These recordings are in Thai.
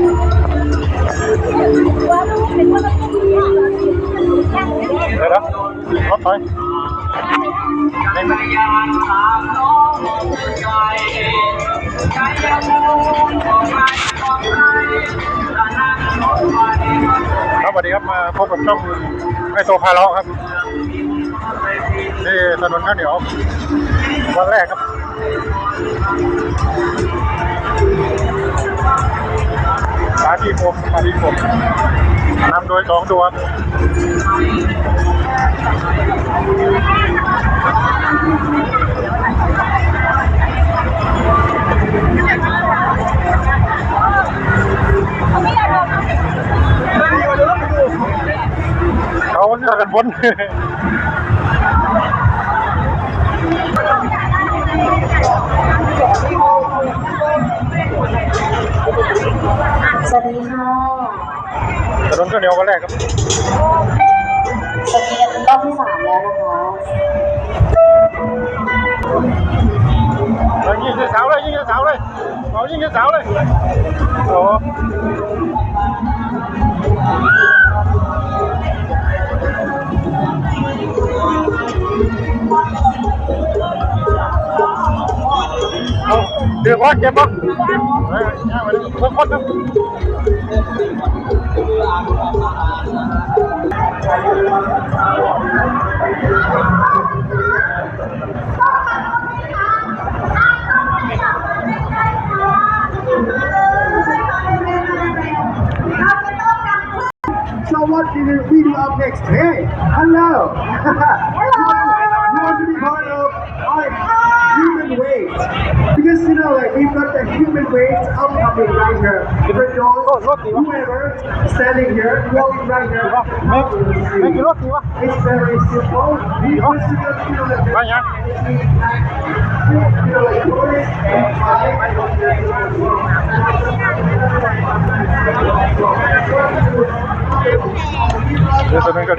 เดี๋ยวนะรถถอยครับสวัสดีครับมาพบกับช่องไอโตพาเลาะครับที่ถนนข้าวเหนียววันแรกครับาที่ผมปาที่ผมนำโดยสองตัวเขาเลือกกันบน สวัสดีค่ะถนนข้าวเหนียวกันแรกครับสวัสดีกันรอบที่สามแล้วนะคะเอายิงเสาเลยยิงเสาเลยเอายิงเสาเลยโอ้ เอาเดือดร้อนเจ็บปะเฮ้ยย่างไปเลยคนคนครับ So what did the video up next? Hey, hello. Waste upcoming right here. For those whoever standing here, walking right here. แม่แม่กี่รถดีวะ It's very simple. We just you know, you know, like, ไปยัง you know, like tourists and เดี๋ยวถนนข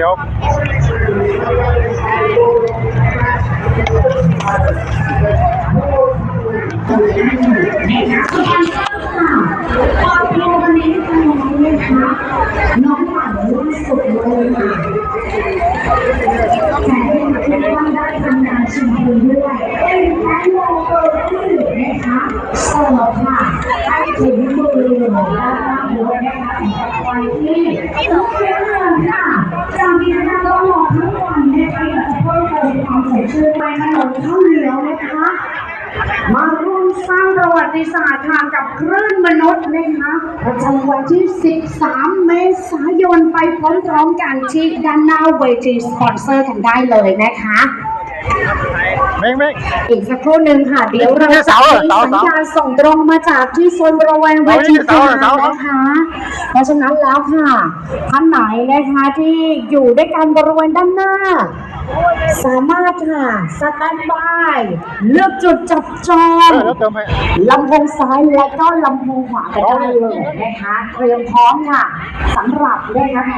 ้ น้องหลังล่าสุดเลยค่ะแถมยังทุกท่านได้ทำงานชิมดูด้วยเป็นแพ็คโลเบอร์รี่นะคะเสิร์ฟค่ะให้ถึงมือนะคะหรือว่านะคะสำหรับใครที่ต้องเรียนค่ะจากนี้นะคะตลอดทั้งวันนะคะอยากจะเพิ่มเติมความสดชื่นไปถนนข้าวเหนียวนะคะมาร่วมสร้างประวัติศาสตร์ค่ะกับคลื่นมนุษย์นะคะ วันที่ 13 เมษายนไปพร้อมๆกันที่ด้านหน้าเวทีสปอนเซอร์กันได้เลยนะคะ เม่งเม่งอีกสักครู่หนึ่งค่ะ เดี๋ยวเราจะมีสัญญาณส่งตรงมาจากที่โซนบริเวณเวทีสนามนะคะ เพราะฉะนั้นแล้วค่ะท่านไหนนะคะที่อยู่ด้วยกันบริเวณด้านหน้า สามารถค่ะสแตนบายเลือกจุดจับจอเองอแล้วเติมให้ลำโพงซ้ายและก็ลำโพงขวากันได้เลยนะคะเตรียมพร้อมค่ะสำหรับนะคะ